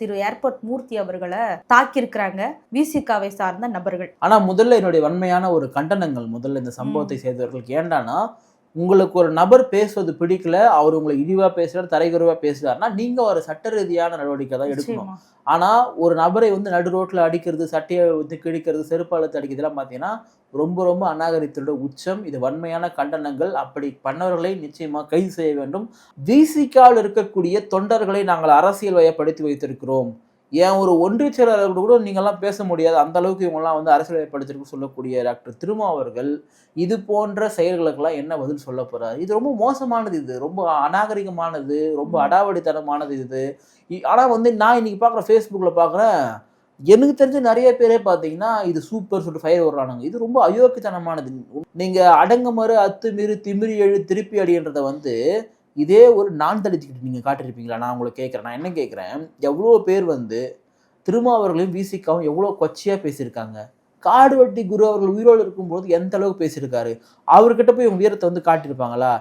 திரு airport மூர்த்தி அவர்களை தாக்கியிருக்கிறாங்க. விசிகாவை சார்ந்த நபர்கள். ஆனா முதல்ல என்னுடைய வன்மையான ஒரு கண்டனங்கள் முதல்ல இந்த சம்பவத்தை செய்தவர்களுக்கு ஏண்டானா உங்களுக்கு ஒரு நபர் பேசுவது பிடிக்கல அவர் உங்களை இழிவா பேசுறாரு தரைகுறைவா பேசுறாருன்னா நீங்க ஒரு சட்ட ரீதியான நடவடிக்கை தான் எடுக்கணும். நிச்சயமா. ஆனா ஒரு நபரை வந்து நடு ரோட்ல அடிக்கிறது சட்டையை வந்து கிழிக்கிறது செருப்பாலத்தை அடிக்கிறது இதெல்லாம் பார்த்தீங்கன்னா ரொம்ப ரொம்ப அநாகரித்தோட உச்சம். இது வன்மையான கண்டனங்கள். அப்படி பண்ணவர்களை நிச்சயமா கைது செய்ய வேண்டும். விசிகாவில் இருக்கக்கூடிய தொண்டர்களை நாங்கள் அரசியல் வயப்படுத்தி வைத்திருக்கிறோம். ஏன் ஒரு ஒன்றிய செயலாளர் கூட நீங்கள்லாம் பேச முடியாது. அந்த அளவுக்கு இவங்கெல்லாம் வந்து அரசியல் வயப்படுத்திருக்கு சொல்லக்கூடிய டாக்டர் திருமா அவர்கள் இது போன்ற செயல்களுக்கெல்லாம் என்ன பதில் சொல்ல போறாரு? இது ரொம்ப மோசமானது இது. ரொம்ப அநாகரிகமானது. ரொம்ப அடாவடித்தனமானது இது. இ- ஆனா வந்து நான் இன்னைக்கு பார்க்குற ஃபேஸ்புக்கில் பார்க்குறேன் எனக்கு தெரிஞ்ச நிறைய பேரே பார்த்தீங்கன்னா இது சூப்பர் சொல்லிட்டு ஃபயர் விடுறானுங்க இது ரொம்ப அயோக்கியத்தனமானது. நீங்க அடங்குமாறு அத்துமீறி திமிரி எழு திருப்பி அடின்றத வந்து இதே ஒரு நான் தடிச்சுக்கிட்டு நீங்கள் காட்டியிருப்பீங்களா? நான் உங்களை கேட்குறேன். நான் என்ன கேட்குறேன்? எவ்வளோ பேர் வந்து திருமாவர்களையும் விசிக்காவும் எவ்வளோ கொச்சையாக பேசியிருக்காங்க? காடுவெட்டி குரு அவர்கள் உயிரோடு இருக்கும்போது எந்த அளவுக்கு பேசியிருக்காரு? அவர்கிட்ட போய் இவங்க வீரத்தை வந்து காட்டியிருப்பாங்களா?